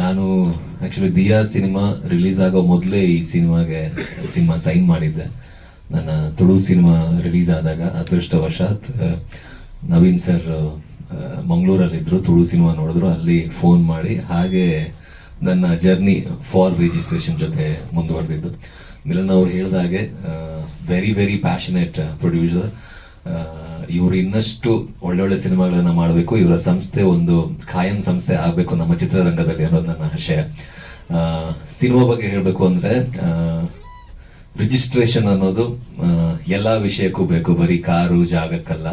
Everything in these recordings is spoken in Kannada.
ನಾನು ಆಕ್ಚುಲಿ ದಿಯಾ ಸಿನಿಮಾ ರಿಲೀಸ್ ಆಗೋ ಮೊದಲೇ ಈ ಸಿನಿಮಾಗೆ ಸಿನಿಮಾ ಸೈನ್ ಮಾಡಿದ್ದೆ. ನನ್ನ ತುಳು ಸಿನಿಮಾ ರಿಲೀಸ್ ಆದಾಗ ಅದೃಷ್ಟವಶಾತ್ ನವೀನ್ ಸರ್ ಮಂಗಳೂರಲ್ಲಿದ್ದರು ತುಳು ಸಿನಿಮಾ ನೋಡಿದ್ರು, ಅಲ್ಲಿ ಫೋನ್ ಮಾಡಿ, ಹಾಗೆ ನನ್ನ ಜರ್ನಿ ಫಾರ್ ರಿಜಿಸ್ಟ್ರೇಷನ್ ಜೊತೆ ಮುಂದುವರೆದಿದ್ದು. ಮಿಲನ್ ಅವ್ರು ಹೇಳಿದಾಗೆ ವೆರಿ ವೆರಿ ಪ್ಯಾಷನೇಟ್ ಪ್ರೊಡ್ಯೂಸರ್ ಇವರು ಇನ್ನಷ್ಟು ಒಳ್ಳೊಳ್ಳೆ ಸಿನಿಮಾಗಳನ್ನ ಮಾಡಬೇಕು. ಇವರ ಸಂಸ್ಥೆ ಒಂದು ಖಾಯಂ ಸಂಸ್ಥೆ ಆಗಬೇಕು ನಮ್ಮ ಚಿತ್ರರಂಗದಲ್ಲಿ ಅನ್ನೋದು ನನ್ನ ಆಶಯ. ಸಿನಿಮಾ ಬಗ್ಗೆ ಹೇಳಬೇಕು ಅಂದ್ರೆ ರಿಜಿಸ್ಟ್ರೇಷನ್ ಅನ್ನೋದು ಎಲ್ಲಾ ವಿಷಯಕ್ಕೂ ಬೇಕು. ಬರೀ ಕಾರು, ಜಾಗಕ್ಕಲ್ಲ.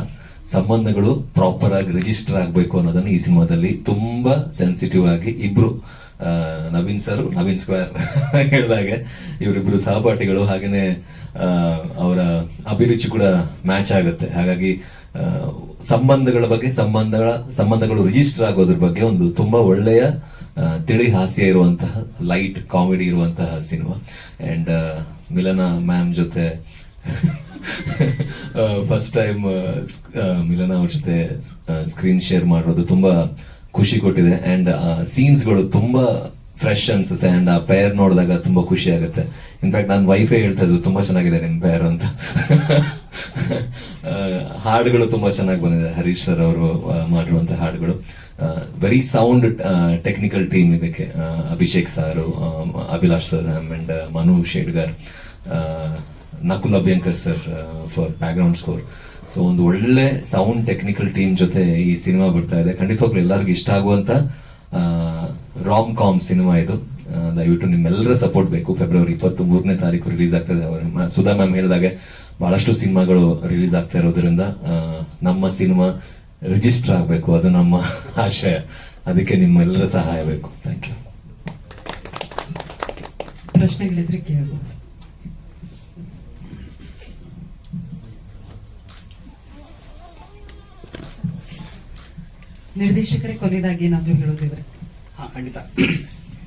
ಸಂಬಂಧಗಳು ಪ್ರಾಪರ್ ಆಗಿ ರಿಜಿಸ್ಟರ್ ಆಗಬೇಕು ಅನ್ನೋದನ್ನ ಈ ಸಿನಿಮಾದಲ್ಲಿ ತುಂಬಾ ಸೆನ್ಸಿಟಿವ್ ಆಗಿ ಇಬ್ರು ನವೀನ್ ಸರ್ ನವೀನ್ ಸ್ಕ್ವೇರ್ ಹೇಳಿದಾಗೆ. ಇವರಿಬ್ಬರು ಸಹಪಾಠಿಗಳು ಹಾಗೇನೆ ಆ, ಅವರ ಅಭಿರುಚಿ ಕೂಡ ಮ್ಯಾಚ್ ಆಗುತ್ತೆ. ಹಾಗಾಗಿ ಸಂಬಂಧಗಳ ಬಗ್ಗೆ ಸಂಬಂಧಗಳ ಸಂಬಂಧಗಳು ರಿಜಿಸ್ಟರ್ ಆಗೋದ್ರ ಬಗ್ಗೆ ಒಂದು ತುಂಬಾ ಒಳ್ಳೆಯ ತಿಳಿ ಹಾಸ್ಯ ಇರುವಂತಹ ಲೈಟ್ ಕಾಮಿಡಿ ಇರುವಂತಹ ಸಿನಿಮಾ ಅಂಡ್ ಮಿಲನ ಮ್ಯಾಮ್ ಜೊತೆ ಫಸ್ಟ್ ಟೈಮ್ ಮಿಲನ ಅವ್ರ ಜೊತೆ ಸ್ಕ್ರೀನ್ ಶೇರ್ ಮಾಡಿರೋದು ತುಂಬಾ ಖುಷಿ ಕೊಟ್ಟಿದೆ. ಅಂಡ್ ಸೀನ್ಸ್ಗಳು ತುಂಬಾ ಫ್ರೆಶ್ ಅನ್ಸುತ್ತೆ. ಅಂಡ್ ಆ ಪೇರ್ ನೋಡಿದಾಗ ತುಂಬಾ ಖುಷಿ ಆಗುತ್ತೆ. ಇನ್ಫ್ಯಾಕ್ಟ್ ನಾನು ವೈಫೇ ಹೇಳ್ತಾ ಇದ್ದು ತುಂಬಾ ಚೆನ್ನಾಗಿದೆ ನಿಮ್ ಪೇರ್ ಅಂತ. ಹಾಡುಗಳು ತುಂಬಾ ಚೆನ್ನಾಗಿ ಬಂದಿದೆ. ಹರೀಶ್ ಸರ್ ಅವರು ಮಾಡಿರುವಂತ ಹಾಡುಗಳು. ವೆರಿ ಸೌಂಡ್ ಟೆಕ್ನಿಕಲ್ ಟೀಮ್ ಇದಕ್ಕೆ. Abhishek sir Abhilash sir and Manu Shedgar. Nakul Abhyankar sir for background score so ಒಂದು ಒಳ್ಳೆ ಸೌಂಡ್ ಟೆಕ್ನಿಕಲ್ ಟೀಮ್ ಜೊತೆ ಈ ಸಿನಿಮಾ ಬರ್ತಾ ಇದೆ. ಖಂಡಿತವಾಗ್ಲೂ ಎಲ್ಲರಿಗೂ ಇಷ್ಟ ಆಗುವಂತ ರಾಮ್ ಕಾಮ್ ಸಿನಿಮಾ ಇದು. ದಯವಿಟ್ಟು ನಿಮ್ಮೆಲ್ಲರ ಸಪೋರ್ಟ್ ಬೇಕು. ಫೆಬ್ರವರಿ ಇಪ್ಪತ್ತು ಮೂರನೇ ತಾರೀಕು ರಿಲೀಸ್ ಆಗ್ತದೆ ಅವರ ಸುಧಾ ಮ್ಯಾಮ್ ಹೇಳಿದಾಗೆ ಬಹಳಷ್ಟು ಸಿನಿಮಾಗಳು ರಿಲೀಸ್ ಆಗ್ತಾ ಇರೋದ್ರಿಂದ ನಮ್ಮ ಸಿನಿಮಾ ರಿಜಿಸ್ಟರ್ ಆಗಬೇಕು. ಅದು ನಮ್ಮ ಆಶಯ. ಅದಕ್ಕೆ ನಿಮ್ಮೆಲ್ಲರ ಸಹಾಯ ಬೇಕು. ಥ್ಯಾಂಕ್ ಯು ಪ್ರಶ್ನೆಗಳಿದ್ರೆ ಕೇಳ್ಬೋದು. ನಿರ್ದೇಶಕರೇ ಕೊನೆಯದಾಗಿ ಏನಾದ್ರೂ ಹೇಳೋದಿದ್ರೆ? ಹಾ, ಖಂಡಿತ.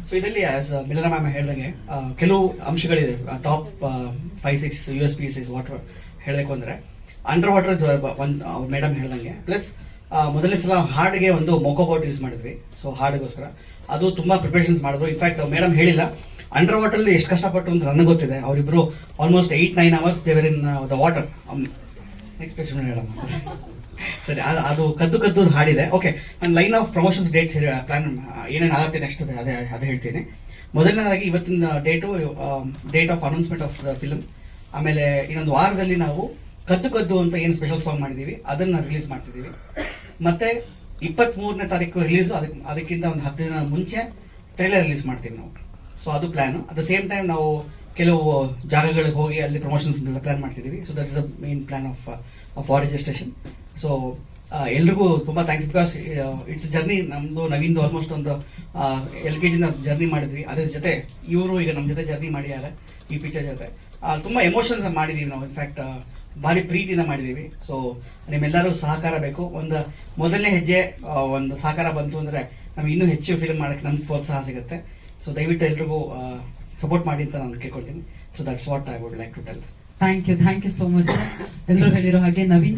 ಸೊ ಇದರಲ್ಲಿ ಆಸ್ ಮಿಲನ ಮ್ಯಾಮ್ ಹೇಳ್ದಂಗೆ ಕೆಲವು ಅಂಶಗಳಿದೆ. Top five six U S P six water ಹೇಳಬೇಕು ಅಂದರೆ ಅಂಡರ್ ವಾಟರ್ ಒಂದು ಮೇಡಮ್ ಹೇಳ್ದಂಗೆ. ಪ್ಲಸ್ ಮೊದಲನೇ ಸಲ ಹಾಡಿಗೆ ಒಂದು ಮೊಕೋಬೋಟ್ ಯೂಸ್ ಮಾಡಿದ್ವಿ. ಸೊ ಹಾಡಿಗೋಸ್ಕರ ಅದು ತುಂಬ ಪ್ರಿಪರೇಷನ್ಸ್ ಮಾಡಿದ್ರು. ಇನ್ಫ್ಯಾಕ್ಟ್ ಮೇಡಮ್ ಹೇಳಿಲ್ಲ. ಅಂಡರ್ ವಾಟರಲ್ಲಿ ಎಷ್ಟು ಕಷ್ಟಪಟ್ಟು ಅಂತ ನನಗೆ ಗೊತ್ತಿದೆ. ಅವರಿಬ್ಬರು almost eight nine hours they were in the water next question ಹೇಳಮ್ಮ. ಸರಿ, ಅದು ಅದು ಕದ್ದು ಕದ್ದು ಹಾಡಿದೆ. ಓಕೆ ನಾನು line of promotions dates plan ಏನೇನು ಆಗುತ್ತೆ ನೆಕ್ಸ್ಟ್ ಅದೇ ಅದೇ ಹೇಳ್ತೀನಿ. ಮೊದಲನೇದಾಗಿ ಇವತ್ತಿನ date date of announcement of the film ಆಮೇಲೆ ಇನ್ನೊಂದು ವಾರದಲ್ಲಿ ನಾವು ಕದ್ದು ಕದ್ದು ಅಂತ ಏನು ಸ್ಪೆಷಲ್ ಸಾಂಗ್ ಮಾಡಿದ್ದೀವಿ ಅದನ್ನು ರಿಲೀಸ್ ಮಾಡ್ತಿದ್ದೀವಿ ಮತ್ತೆ ಇಪ್ಪತ್ತ್ ಮೂರನೇ ತಾರೀಕು ರಿಲೀಸು ಅದಕ್ಕೆ ಅದಕ್ಕಿಂತ ಒಂದು ಹತ್ತು ದಿನ ಮುಂಚೆ ಟ್ರೈಲರ್ ರಿಲೀಸ್ ಮಾಡ್ತೀವಿ ನಾವು. ಸೊ ಅದು plan at the same time ನಾವು ಕೆಲವು ಜಾಗಗಳಿಗೆ ಹೋಗಿ ಅಲ್ಲಿ ಪ್ರಮೋಷನ್ಸ್ ಪ್ಲ್ಯಾನ್ ಮಾಡ್ತಿದ್ದೀವಿ so that is the main plan of of registration so ಎಲ್ರಿಗೂ ತುಂಬ ಥ್ಯಾಂಕ್ಸ್ ಬಿಕಾಸ್ ಇಟ್ಸ್ ಜರ್ನಿ ನಮ್ಮದು ನವೀನ್ದು ಆಲ್ಮೋಸ್ಟ್ ಒಂದು ಎಲ್ ಕೆ ಜಿನ ಜರ್ನಿ ಮಾಡಿದ್ವಿ. ಅದ್ರ ಜೊತೆ ಇವರು ಈಗ ನಮ್ಮ ಜೊತೆ ಜರ್ನಿ ಮಾಡಿದ್ದಾರೆ ಈ ಪಿಕ್ಚರ್ ಜೊತೆ. ತುಂಬ ಎಮೋಷನ್ಸ್ ಮಾಡಿದ್ದೀವಿ ನಾವು. ಇನ್ಫ್ಯಾಕ್ಟ್ ಭಾರಿ ಪ್ರೀತಿಯಿಂದ ಮಾಡಿದ್ದೀವಿ ಸೊ ನಿಮ್ಮೆಲ್ಲರೂ ಸಹಕಾರ ಬೇಕು. ಒಂದು, ಮೊದಲನೇ ಹೆಜ್ಜೆ ಒಂದು ಸಹಕಾರ ಬಂತು ಅಂದರೆ ನಮ್ಗೆ ಇನ್ನೂ ಹೆಚ್ಚು ಫಿಲ್ಮ್ ಮಾಡೋಕ್ಕೆ ನಮ್ಗೆ ಪ್ರೋತ್ಸಾಹ ಸಿಗುತ್ತೆ. ಸೊ ದಯವಿಟ್ಟು ಎಲ್ರಿಗೂ ಸಪೋರ್ಟ್ ಮಾಡಿ ಅಂತ ನಾನು ಕೇಳ್ಕೊಳ್ತೀನಿ. So that's what I would like to tell thank you thank you so much ಎಲ್ಲರೂ ಹೇಳಿರೋ ಹಾಗೆ ನವೀನ್